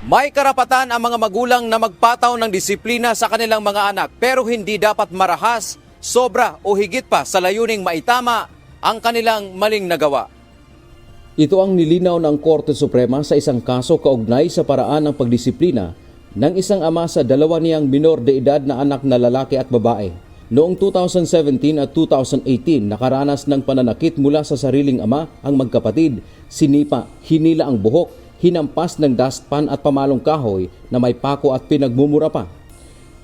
May karapatan ang mga magulang na magpataw ng disiplina sa kanilang mga anak pero hindi dapat marahas, sobra o higit pa sa layuning maitama ang kanilang maling nagawa. Ito ang nilinaw ng Korte Suprema sa isang kaso kaugnay sa paraan ng pagdisiplina ng isang ama sa dalawa niyang minor de edad na anak na lalaki at babae. Noong 2017 at 2018, nakaranas ng pananakit mula sa sariling ama ang magkapatid, sinipa, hinila ang buhok, hinampas ng dustpan at pamalong kahoy na may pako at pinagmumura pa.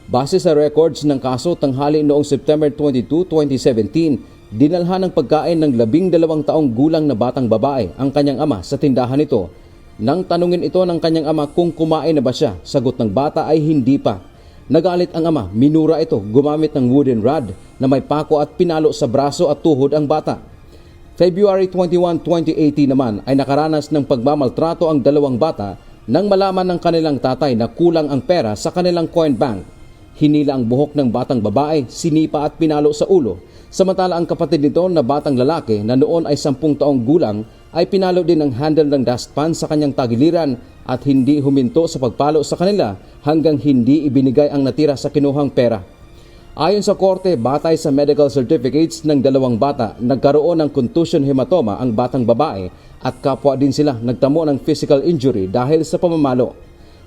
Base sa records ng kaso tanghali noong September 22, 2017, dinalhan ng pagkain ng labing dalawang taong gulang na batang babae ang kanyang ama sa tindahan nito. Nang tanungin ito ng kanyang ama kung kumain na ba siya, sagot ng bata ay hindi pa. Nagalit ang ama, minura ito gumamit ng wooden rod na may pako at pinalo sa braso at tuhod ang bata. February 21, 2018 naman ay nakaranas ng pagmamaltrato ang dalawang bata nang malaman ng kanilang tatay na kulang ang pera sa kanilang coin bank. Hinila ang buhok ng batang babae, sinipa at pinalo sa ulo. Samantala ang kapatid nito na batang lalaki na noon ay sampung taong gulang ay pinalo din ng handle ng dustpan sa kanyang tagiliran at hindi huminto sa pagpalo sa kanila hanggang hindi ibinigay ang natira sa kinuhang pera. Ayon sa korte, batay sa medical certificates ng dalawang bata, nagkaroon ng contusion hematoma ang batang babae at kapwa din sila nagtamo ng physical injury dahil sa pamamalo.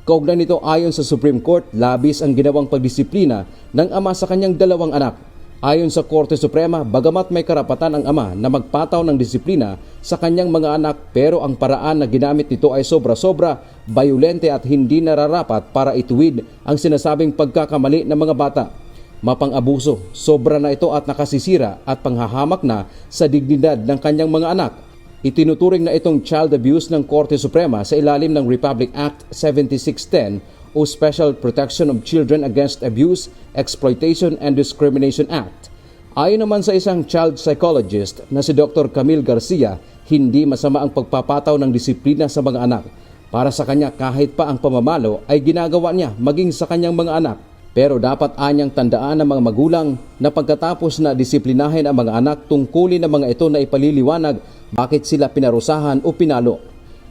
Kaugnay nito ayon sa Supreme Court, labis ang ginawang pagdisiplina ng ama sa kanyang dalawang anak. Ayon sa Korte Suprema, bagamat may karapatan ang ama na magpataw ng disiplina sa kanyang mga anak pero ang paraan na ginamit nito ay sobra-sobra, bayolente at hindi nararapat para ituwid ang sinasabing pagkakamali ng mga bata. Mapang-abuso, sobra na ito at nakasisira at panghahamak na sa dignidad ng kanyang mga anak. Itinuturing na itong child abuse ng Korte Suprema sa ilalim ng Republic Act 7610 o Special Protection of Children Against Abuse, Exploitation and Discrimination Act. Ayon naman sa isang child psychologist na si Dr. Camille Garcia, hindi masama ang pagpapataw ng disiplina sa mga anak. Para sa kanya kahit pa ang pamamalo ay ginagawa niya maging sa kanyang mga anak. Pero dapat anyang tandaan ng mga magulang na pagkatapos na disiplinahin ang mga anak tungkulin ng mga ito na ipaliliwanag bakit sila pinarusahan o pinalo.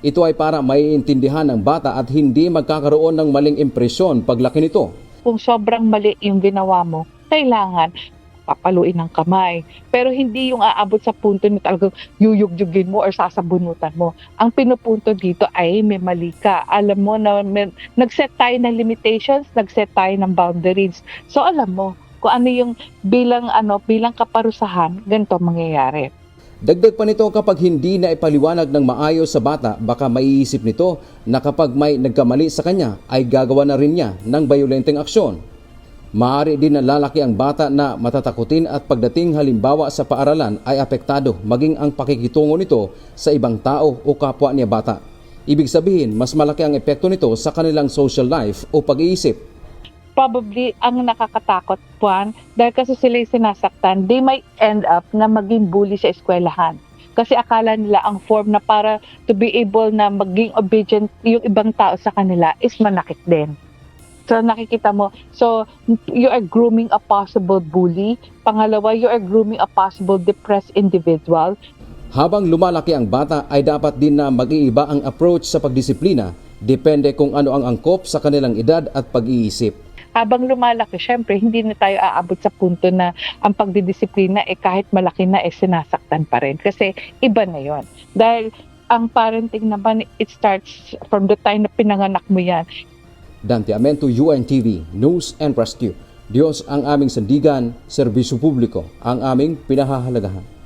Ito ay para maiintindihan ng bata at hindi magkakaroon ng maling impresyon paglaki nito. kung sobrang mali yung ginawa mo, kailangan papaluin ng kamay. Pero hindi yung aabot sa punto na talagang yuyugyugin mo or sasabunutan mo. Ang pinupunto dito ay may mali ka. Alam mo na may, nag-set tayo ng limitations, nag-set tayo ng boundaries. So alam mo kung ano yung bilang ano bilang kaparusahan, ganito ang mangyayari. Dagdag pa nito kapag hindi na ipaliwanag ng maayos sa bata, baka maiisip nito na kapag may nagkamali sa kanya ay gagawa na rin niya ng bayolenteng aksyon. Maaari din na lalaki ang bata na matatakutin at pagdating halimbawa sa paaralan ay apektado maging ang pakikitungo nito sa ibang tao o kapwa niya bata. Ibig sabihin, mas malaki ang epekto nito sa kanilang social life o pag-iisip. probably ang nakakatakot Juan, dahil kasi sila yung sinasaktan, they might end up na maging bully sa eskwelahan. Kasi akala nila ang form na para to be able na maging obedient yung ibang tao sa kanila is manakit din. So nakikita mo, so you are grooming a possible bully. Pangalawa, you are grooming a possible depressed individual. Habang lumalaki ang bata ay dapat din na mag-iiba ang approach sa pagdisiplina depende kung ano ang angkop sa kanilang edad at pag-iisip. habang lumalaki, syempre, hindi na tayo aabot sa punto na ang pagdidisiplina, eh kahit malaki na, eh sinasaktan pa rin. Kasi iba na yon Dahil ang parenting naman, it starts from the time na pinanganak mo yan. Dante Amento, UNTV, News and Rescue. Diyos ang aming sandigan, serbisyo publiko, ang aming pinahahalagahan.